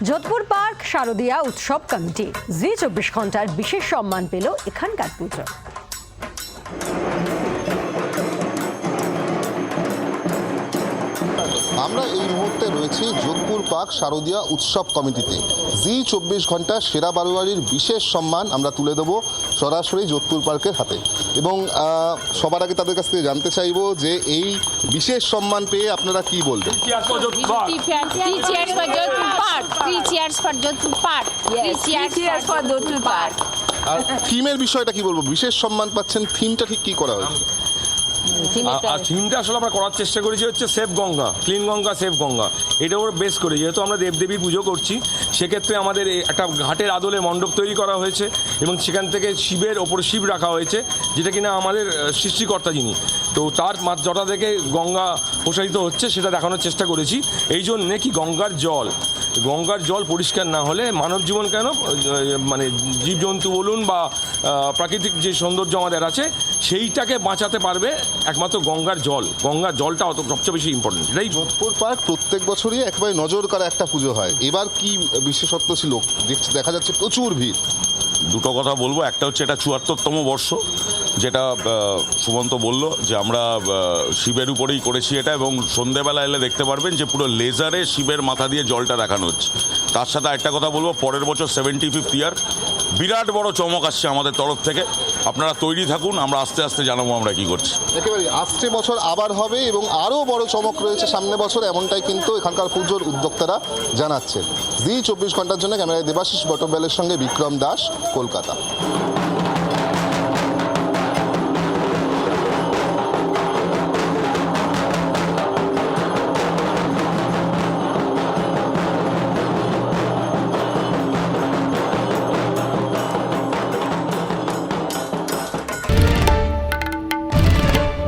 Jodhpur park শারদীয়া উৎসব committee জি চব্বিশ ঘণ্টার বিশেষ সম্মান পেল এখানকার পুজো আমরা এই মুহূর্তে রয়েছি যোধপুর পার্ক শারদীয়া উৎসব কমিটিতে জি চব্বিশ ঘণ্টা সেরা বারোয়ারির বিশেষ সম্মান আমরা তুলে দেবো সরাসরি যোধপুর পার্কের হাতে এবং সবার আগে তাদের কাছ থেকে জানতে চাইব যে এই বিশেষ সম্মান পেয়ে আপনারা কি বলবেন Cheers for Jodhpur Park. Three cheers cheers for Jodhpur Park. আর থিমের বিষয়টা কি বলব? বিশেষ সম্মান পাচ্ছেন থিমটা ঠিক কি করা হয়েছে? আর থিমটা আসলে আমরা করার চেষ্টা করেছি হচ্ছে safe Ganga clean Ganga safe Ganga. এটা ওর বেস করে যেহেতু আমরা দেবদেবী পুজো করছি সেক্ষেত্রে আমাদের একটা ঘাটের আদলে মণ্ডপ তৈরি করা হয়েছে এবং সেখান থেকে শিবের ওপর শিব রাখা হয়েছে যেটা কিনা আমাদের সৃষ্টিকর্তা যিনি। তো তার মাঝ জটা থেকে গঙ্গা প্রসারিত হচ্ছে সেটা দেখানোর চেষ্টা করেছি। এই জন্যে কি গঙ্গার জল গঙ্গার জল পরিষ্কার না হলে মানব জীবন কেন মানে জীবজন্তু বলুন বা প্রাকৃতিক যে সৌন্দর্য আমাদের আছে সেইটাকে বাঁচাতে পারবে একমাত্র গঙ্গার জল। গঙ্গার জলটা অত সবচেয়ে বেশি ইম্পর্টেন্ট এটাই যোধপুর পার্ক প্রত্যেক বছরই একেবারে নজর কাড়া একটা পুজো হয়। এবার কি বিশেষত্ব ছিল? দেখা যাচ্ছে প্রচুর ভিড়। দুটো কথা বলব। একটা হচ্ছে এটা চুয়াত্তরতম বর্ষ। যেটা সুমন্ত বলল যে আমরা শিবের উপরেই করেছি এটা এবং সন্ধেবেলা এলে দেখতে পারবেন যে পুরো লেজারে শিবের মাথা দিয়ে জলটা দেখানো হচ্ছে। তার সাথে একটা কথা বলব, পরের বছর সেভেন্টি ফিফথ ইয়ার বিরাট বড় চমক আসছে আমাদের তরফ থেকে। আপনারা তৈরি থাকুন, আমরা আস্তে আস্তে জানাব আমরা কি করছি। একেবারে আসছে বছর আবার হবে এবং আরও বড় চমক রয়েছে সামনে বছর, এমনটাই কিন্তু এখানকার পুজোর উদ্যোক্তারা জানাচ্ছেন। জি, চব্বিশ ঘণ্টার জন্য ক্যামেরায় দেবাশিস বটবেলের সঙ্গে বিক্রম দাস, কলকাতা।